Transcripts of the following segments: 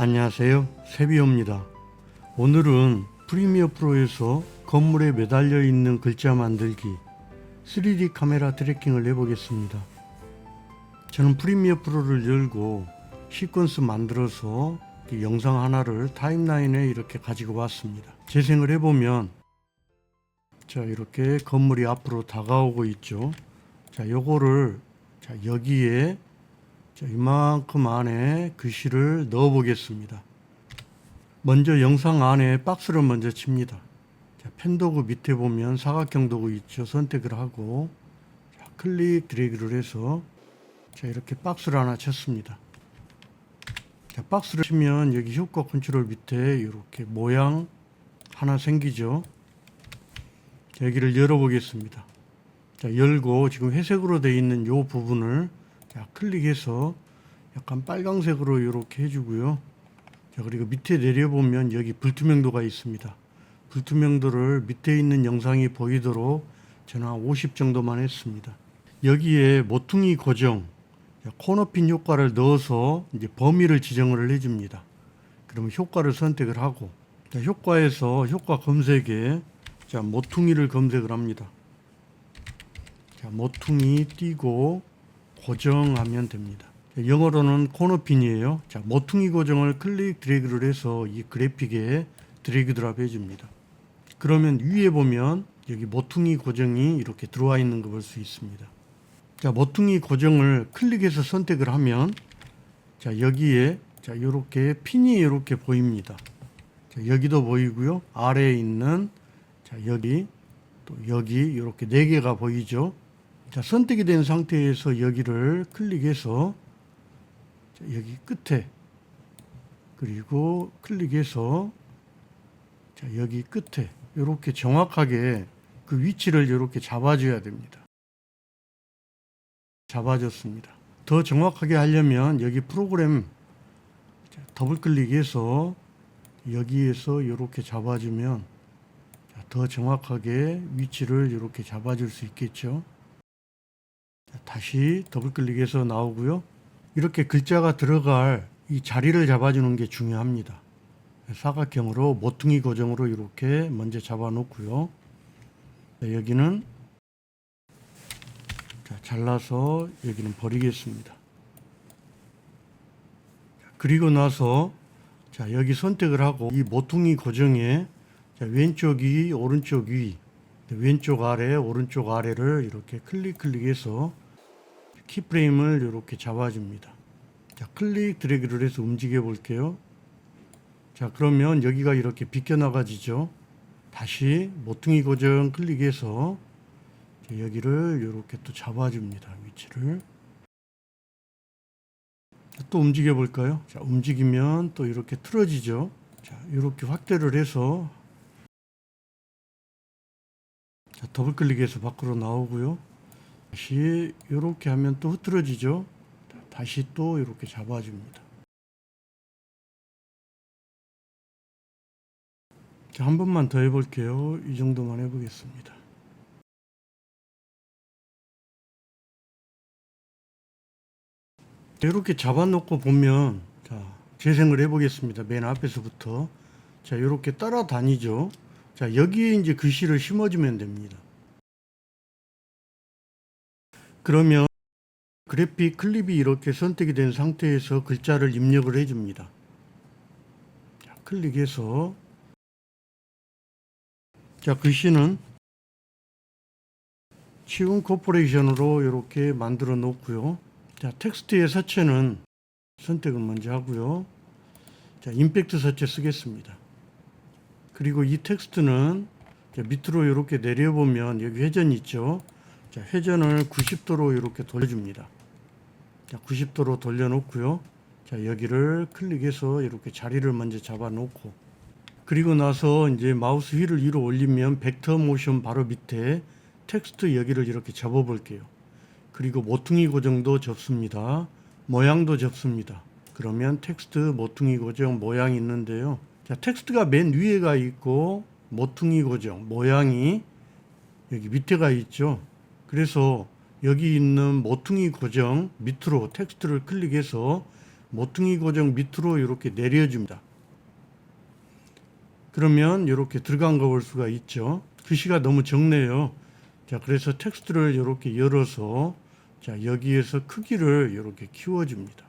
안녕하세요. 세비오입니다. 오늘은 프리미어 프로에서 건물에 매달려 있는 글자 만들기 3D 카메라 트래킹을 해보겠습니다. 저는 프리미어 프로를 열고 시퀀스 만들어서 이 영상 하나를 타임라인에 이렇게 가지고 왔습니다. 재생을 해보면 자 이렇게 건물이 앞으로 다가오고 있죠. 자 요거를 자 여기에 자, 이만큼 안에 글씨를 넣어 보겠습니다. 먼저 영상 안에 박스를 먼저 칩니다. 자, 펜 도구 밑에 보면 사각형 도구 있죠. 선택을 하고 자, 클릭 드래그를 해서 자, 이렇게 박스를 하나 쳤습니다. 자, 박스를 치면 여기 효과 컨트롤 밑에 이렇게 모양 하나 생기죠. 자, 여기를 열어보겠습니다. 자, 열고 지금 회색으로 되어 있는 이 부분을 자, 클릭해서 약간 빨강색으로 이렇게 해주고요. 자, 그리고 밑에 내려보면 여기 불투명도가 있습니다. 불투명도를 밑에 있는 영상이 보이도록 저는 한 50 정도만 했습니다. 여기에 모퉁이 고정, 자, 코너핀 효과를 넣어서 이제 범위를 지정을 해줍니다. 그러면 효과를 선택을 하고, 자, 효과에서 효과 검색에 자, 모퉁이를 검색을 합니다. 자, 모퉁이 띄고 고정하면 됩니다. 영어로는 코너핀이에요. 자, 모퉁이 고정을 클릭 드래그를 해서 이 그래픽에 드래그 드랍 해줍니다. 그러면 위에 보면 여기 모퉁이 고정이 이렇게 들어와 있는 거볼수 있습니다. 자, 모퉁이 고정을 클릭해서 선택을 하면 자, 여기에 자, 이렇게 핀이 이렇게 보입니다. 자, 여기도 보이고요. 아래에 있는 자, 여기 또 여기 이렇게 네 개가 보이죠. 자, 선택이 된 상태에서 여기를 클릭해서 자, 여기 끝에 그리고 클릭해서 자, 여기 끝에 이렇게 정확하게 그 위치를 이렇게 잡아줘야 됩니다. 잡아줬습니다. 더 정확하게 하려면 여기 프로그램 자, 더블 클릭해서 여기에서 이렇게 잡아주면 자, 더 정확하게 위치를 이렇게 잡아줄 수 있겠죠. 자, 다시 더블 클릭해서 나오고요. 이렇게 글자가 들어갈 이 자리를 잡아주는 게 중요합니다. 사각형으로 모퉁이 고정으로 이렇게 먼저 잡아 놓고요. 자, 여기는 자, 잘라서 여기는 버리겠습니다. 자, 그리고 나서 자, 여기 선택을 하고 이 모퉁이 고정에 자, 왼쪽 위, 오른쪽 위, 왼쪽 아래, 오른쪽 아래를 이렇게 클릭 클릭해서 키프레임을 이렇게 잡아줍니다. 자, 클릭 드래그를 해서 움직여 볼게요. 자, 그러면 여기가 이렇게 비껴나가지죠. 다시 모퉁이 고정 클릭해서 자, 여기를 이렇게 또 잡아줍니다. 위치를. 자, 또 움직여 볼까요? 자, 움직이면 또 이렇게 틀어지죠. 자, 이렇게 확대를 해서 자, 더블 클릭해서 밖으로 나오고요. 다시 이렇게 하면 또 흐트러지죠. 자, 다시 또 이렇게 잡아줍니다. 자, 한 번만 더 해볼게요. 이 정도만 해보겠습니다. 이렇게 잡아놓고 보면 자 재생을 해보겠습니다. 맨 앞에서부터 자 이렇게 따라다니죠. 자 여기에 이제 글씨를 심어주면 됩니다. 그러면 그래픽 클립이 이렇게 선택이 된 상태에서 글자를 입력을 해줍니다. 자, 클릭해서 자 글씨는 치운 코퍼레이션으로 이렇게 만들어 놓고요. 자 텍스트의 서체는 선택을 먼저 하고요. 자 임팩트 서체 쓰겠습니다. 그리고 이 텍스트는 자, 밑으로 이렇게 내려보면 여기 회전 있죠. 자, 회전을 90도로 이렇게 돌려줍니다. 자, 90도로 돌려놓고요. 자, 여기를 클릭해서 이렇게 자리를 먼저 잡아놓고 그리고 나서 이제 마우스 휠을 위로 올리면 벡터 모션 바로 밑에 텍스트 여기를 이렇게 접어 볼게요. 그리고 모퉁이 고정도 접습니다. 모양도 접습니다. 그러면 텍스트 모퉁이 고정 모양이 있는데요. 자, 텍스트가 맨 위에가 있고 모퉁이 고정 모양이 여기 밑에가 있죠. 그래서 여기 있는 모퉁이 고정 밑으로 텍스트를 클릭해서 모퉁이 고정 밑으로 이렇게 내려줍니다. 그러면 이렇게 들어간 거 볼 수가 있죠. 글씨가 너무 적네요. 자, 그래서 텍스트를 이렇게 열어서 자, 여기에서 크기를 이렇게 키워줍니다.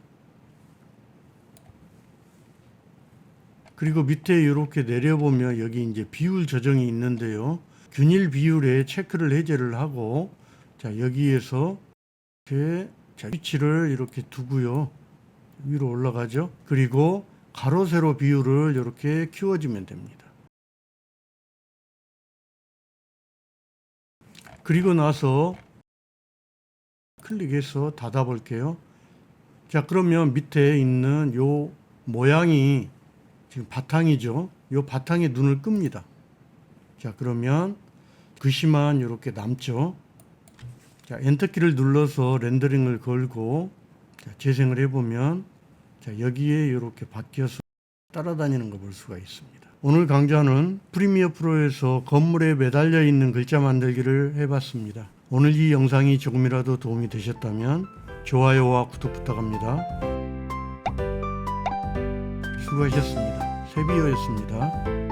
그리고 밑에 이렇게 내려보면 여기 이제 비율 조정이 있는데요. 균일 비율에 체크를 해제를 하고 자, 여기에서 이렇게 자, 위치를 이렇게 두고요. 위로 올라가죠. 그리고 가로 세로 비율을 이렇게 키워주면 됩니다. 그리고 나서 클릭해서 닫아 볼게요. 자, 그러면 밑에 있는 요 모양이 지금 바탕이죠. 요 바탕에 눈을 끕니다. 자, 그러면 글씨만 이렇게 남죠. 자, 엔터키를 눌러서 렌더링을 걸고 자, 재생을 해보면 자, 여기에 이렇게 바뀌어서 따라다니는 거 볼 수가 있습니다. 오늘 강좌는 프리미어 프로에서 건물에 매달려 있는 글자 만들기를 해봤습니다. 오늘 이 영상이 조금이라도 도움이 되셨다면 좋아요와 구독 부탁합니다. 수고하셨습니다. 세비어였습니다.